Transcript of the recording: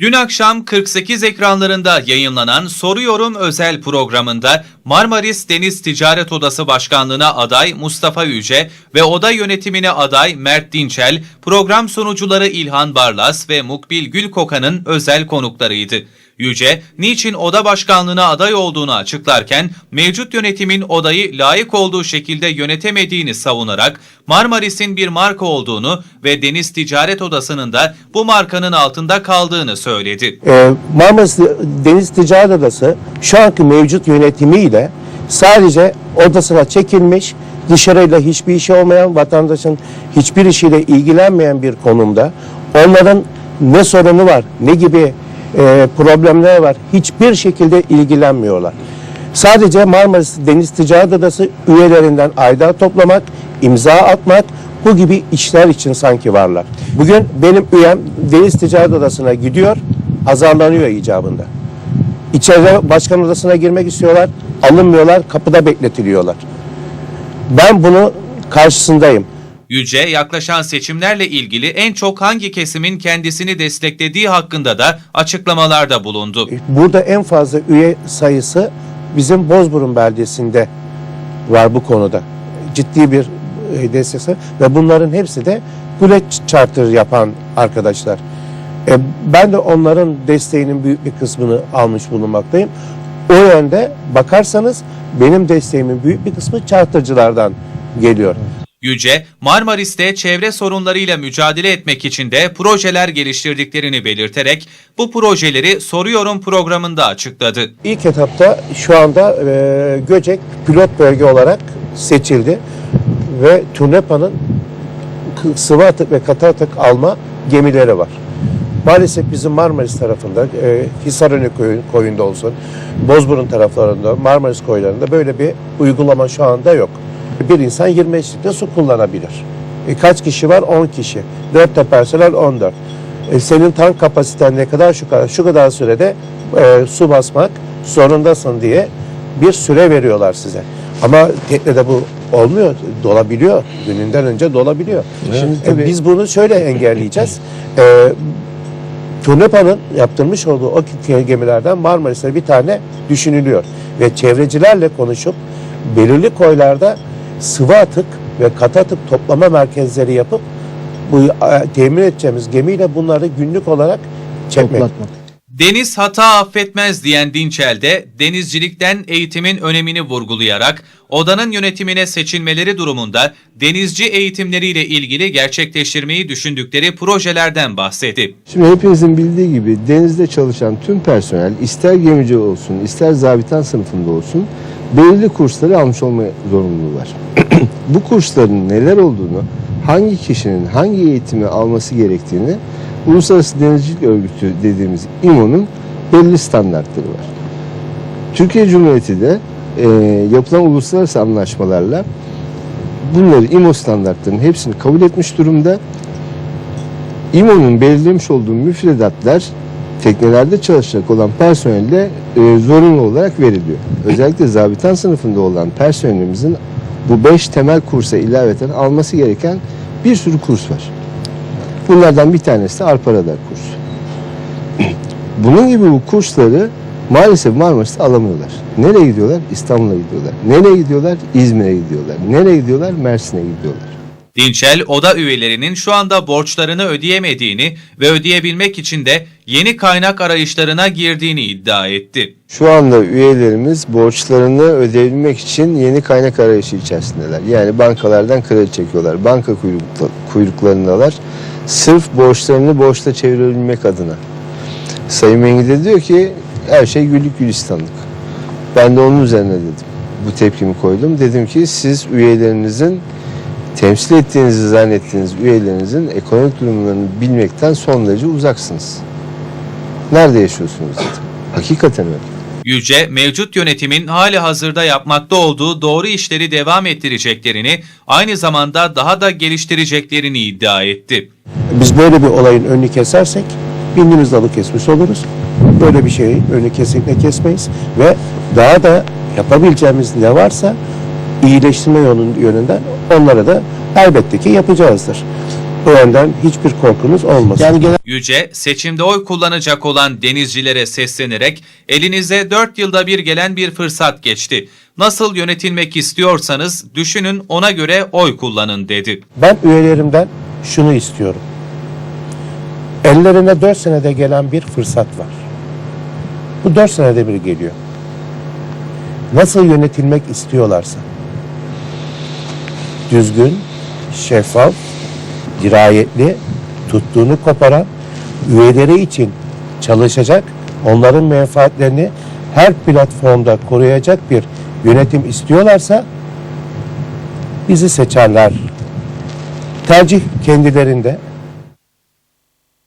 Dün akşam 48 ekranlarında yayınlanan Soruyorum özel programında Marmaris Deniz Ticaret Odası Başkanlığı'na aday Mustafa Yüce ve oda yönetimine aday Mert Dinçel, program sunucuları İlhan Barlas ve Mukbil Gülkokan'ın özel konuklarıydı. Yüce, niçin oda başkanlığına aday olduğunu açıklarken mevcut yönetimin odayı layık olduğu şekilde yönetemediğini savunarak Marmaris'in bir marka olduğunu ve Deniz Ticaret Odası'nın da bu markanın altında kaldığını söyledi. Ee, Marmaris Deniz Ticaret Odası şu anki mevcut yönetimiyle sadece odasına çekilmiş, dışarıyla hiçbir işi olmayan, vatandaşın hiçbir işiyle ilgilenmeyen bir konumda. Onların ne sorunu var, ne gibi e, problemler var hiçbir şekilde ilgilenmiyorlar. Sadece Marmaris Deniz Ticaret Odası üyelerinden aidat toplamak, imza atmak bu gibi işler için sanki varlar. Bugün benim üyem Deniz Ticaret Odası'na gidiyor, azarlanıyor icabında. İçeride başkan odasına girmek istiyorlar, alınmıyorlar, kapıda bekletiliyorlar. Ben bunu karşısındayım. Yüce, yaklaşan seçimlerle ilgili en çok hangi kesimin kendisini desteklediği hakkında da açıklamalarda bulundu. Burada en fazla üye sayısı bizim Bozburun beldesinde var bu konuda. Ciddi bir e, destek ve bunların hepsi de Güleç Charter yapan arkadaşlar. E, ben de onların desteğinin büyük bir kısmını almış bulunmaktayım. O yönde bakarsanız benim desteğimin büyük bir kısmı chartercılardan geliyor. Yüce, Marmaris'te çevre sorunlarıyla mücadele etmek için de projeler geliştirdiklerini belirterek bu projeleri Soruyorum programında açıkladı. İlk etapta şu anda e, Göcek pilot bölge olarak seçildi ve Turnepa'nın k- sıvı atık ve katı atık alma gemileri var. Maalesef bizim Marmaris tarafında, e, Hisarönü koyu- koyunda olsun, Bozburun taraflarında, Marmaris koylarında böyle bir uygulama şu anda yok. Bir insan 25 litre su kullanabilir. E, kaç kişi var? 10 kişi. 4 de personel 14. E, senin tank kapasiten ne kadar? Şu kadar, şu kadar sürede e, su basmak zorundasın diye bir süre veriyorlar size. Ama teknede bu olmuyor, dolabiliyor. Gününden önce dolabiliyor. Şimdi tabii. biz bunu şöyle engelleyeceğiz. E, Turnepa'nın yaptırmış olduğu o gemilerden Marmaris'e bir tane düşünülüyor. Ve çevrecilerle konuşup belirli koylarda sıvı atık ve katı atık toplama merkezleri yapıp bu e, temin edeceğimiz gemiyle bunları günlük olarak çekmek. Toplatmak. Deniz hata affetmez diyen Dinçel de denizcilikten eğitimin önemini vurgulayarak odanın yönetimine seçilmeleri durumunda denizci eğitimleriyle ilgili gerçekleştirmeyi düşündükleri projelerden bahsetti. Şimdi hepinizin bildiği gibi denizde çalışan tüm personel ister gemici olsun ister zabitan sınıfında olsun belirli kursları almış olma zorunluluğu var. Bu kursların neler olduğunu, hangi kişinin hangi eğitimi alması gerektiğini Uluslararası Denizcilik Örgütü dediğimiz İMO'nun belli standartları var. Türkiye Cumhuriyeti de e, yapılan uluslararası anlaşmalarla bunları İMO standartlarının hepsini kabul etmiş durumda. İMO'nun belirlemiş olduğu müfredatlar teknelerde çalışacak olan personelle e, zorunlu olarak veriliyor. Özellikle zabitan sınıfında olan personelimizin bu beş temel kursa ilaveten alması gereken bir sürü kurs var. Bunlardan bir tanesi de Arpa Radar kursu. Bunun gibi bu kursları maalesef Marmaris'te alamıyorlar. Nereye gidiyorlar? İstanbul'a gidiyorlar. Nereye gidiyorlar? İzmir'e gidiyorlar. Nereye gidiyorlar? Mersin'e gidiyorlar. Dinçel, oda üyelerinin şu anda borçlarını ödeyemediğini ve ödeyebilmek için de yeni kaynak arayışlarına girdiğini iddia etti. Şu anda üyelerimiz borçlarını ödeyebilmek için yeni kaynak arayışı içerisindeler. Yani bankalardan kredi çekiyorlar. Banka kuyrukla, kuyruklarındalar. Sırf borçlarını borçla çevirebilmek adına. Sayın Mengi de diyor ki her şey güllük gülistanlık. Ben de onun üzerine dedim. Bu tepkimi koydum. Dedim ki siz üyelerinizin temsil ettiğinizi zannettiğiniz üyelerinizin ekonomik durumlarını bilmekten son derece uzaksınız. Nerede yaşıyorsunuz dedim. Hakikaten öyle. Yüce, mevcut yönetimin hali hazırda yapmakta olduğu doğru işleri devam ettireceklerini, aynı zamanda daha da geliştireceklerini iddia etti. Biz böyle bir olayın önünü kesersek bildiğimiz dalı kesmiş oluruz. Böyle bir şeyin önünü kesinlikle kesmeyiz ve daha da yapabileceğimiz ne varsa iyileştirme yolun yönünden onlara da elbette ki yapacağızdır. Bu yönden hiçbir korkunuz olmasın. Yani genel Yüce, seçimde oy kullanacak olan denizcilere seslenerek elinize 4 yılda bir gelen bir fırsat geçti. Nasıl yönetilmek istiyorsanız düşünün ona göre oy kullanın dedi. Ben üyelerimden şunu istiyorum. Ellerine 4 senede gelen bir fırsat var. Bu 4 senede bir geliyor. Nasıl yönetilmek istiyorlarsa düzgün, şeffaf, dirayetli, tuttuğunu koparan, üyeleri için çalışacak, onların menfaatlerini her platformda koruyacak bir yönetim istiyorlarsa bizi seçerler. Tercih kendilerinde.